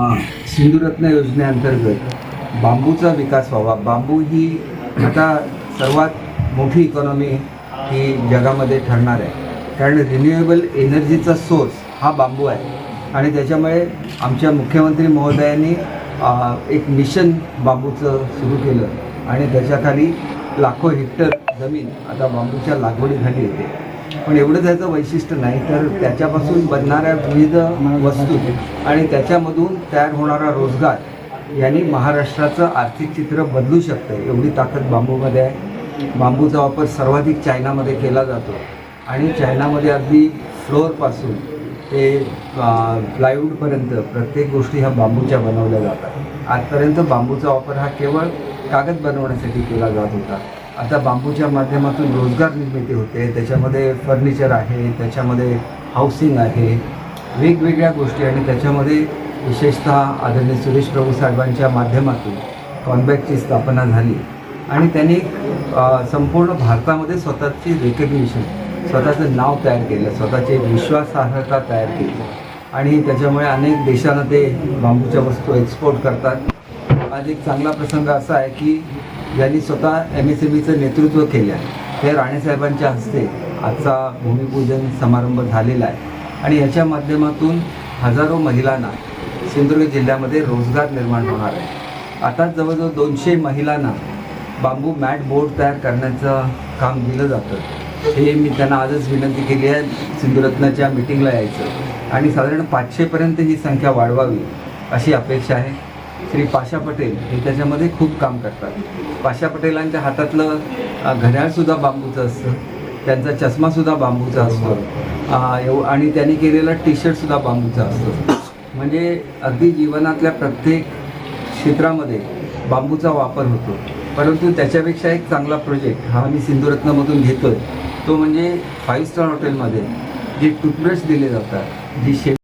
सिंधुरत्न योजनेअंतर्गत बांबूचा विकास व्हावा. बांबू ही आता सर्वात मोठी इकॉनॉमी ही जगामध्ये ठरणार आहे. कारण रिन्युएबल एनर्जीचा सोर्स हा बांबू आहे. आणि त्याच्यामुळे आमच्या मुख्यमंत्री महोदयांनी एक मिशन बांबूचं सुरू केलं. आणि त्याच्याखाली लाखो हेक्टर जमीन आता बांबूच्या लागवडीखाली येते. पण एवढं त्याचं वैशिष्ट्य नाही तर त्याच्यापासून बनणाऱ्या विविध वस्तू आणि त्याच्यामधून तयार होणारा रोजगार यांनी महाराष्ट्राचं आर्थिक चित्र बदलू शकतं. एवढी ताकद बांबूमध्ये आहे. बांबूचा वापर सर्वाधिक चायनामध्ये केला जातो. आणि चायनामध्ये अगदी फ्लोअरपासून ते प्लायवूडपर्यंत प्रत्येक गोष्टी ह्या बांबूच्या बनवल्या जातात. आजपर्यंत बांबूचा वापर हा केवळ कागद बनवण्यासाठी केला जात होता. आता बांबूच्या माध्यमातून रोजगार निर्मिती होते त्याच्यामध्ये फर्निचर आहे त्याच्यामध्ये हाऊसिंग आहे वेगवेगळ्या गोष्टी आणि त्याच्यामध्ये विशेषतः आदरणीय सुरेश प्रभू साहेबांच्या माध्यमातून कॉनबॅकची स्थापना झाली. आणि त्यांनी संपूर्ण भारतामध्ये स्वतःची रेकग्निशन स्वतःचं नाव तयार केलं स्वतःची विश्वासार्हता तयार केली. आणि त्याच्यामुळे अनेक देशांना ते बांबूच्या वस्तू एक्सपोर्ट करतात. आज एक चांगला प्रसंग असा आहे की यांनी स्वतः एम एस एम ईचं नेतृत्व केलं आहे. ते राणेसाहेबांच्या हस्ते आजचा भूमिपूजन समारंभ झालेला आहे. आणि याच्या माध्यमातून हजारो महिलांना सिंधुदुर्ग जिल्ह्यामध्ये रोजगार निर्माण होणार आहे. आता जवळजवळ दोनशे महिलांना बांबू मॅट बोर्ड तयार करण्याचं काम दिलं जातं. हे मी त्यांना आजच विनंती केली आहे. सिंधुरत्नाच्या मिटिंगला यायचं. आणि साधारण पाचशेपर्यंत ही संख्या वाढवावी अशी अपेक्षा आहे. श्री पाशा पटेल हे त्याच्यामध्ये खूप काम करतात. पाशा पटेलांच्या हातातलं घड्याळसुद्धा बांबूचं असतं. त्यांचा चष्मासुद्धा बांबूचा असतो. एव आणि त्यांनी केलेला टी शर्टसुद्धा बांबूचा असतो. म्हणजे अगदी जीवनातल्या प्रत्येक क्षेत्रामध्ये बांबूचा वापर होतो. परंतु त्याच्यापेक्षा एक चांगला प्रोजेक्ट हा मी सिंधुरत्नमधून घेतोय. तो म्हणजे फाईव्ह स्टार हॉटेलमध्ये जे टूथब्रश दिले जातात जी शे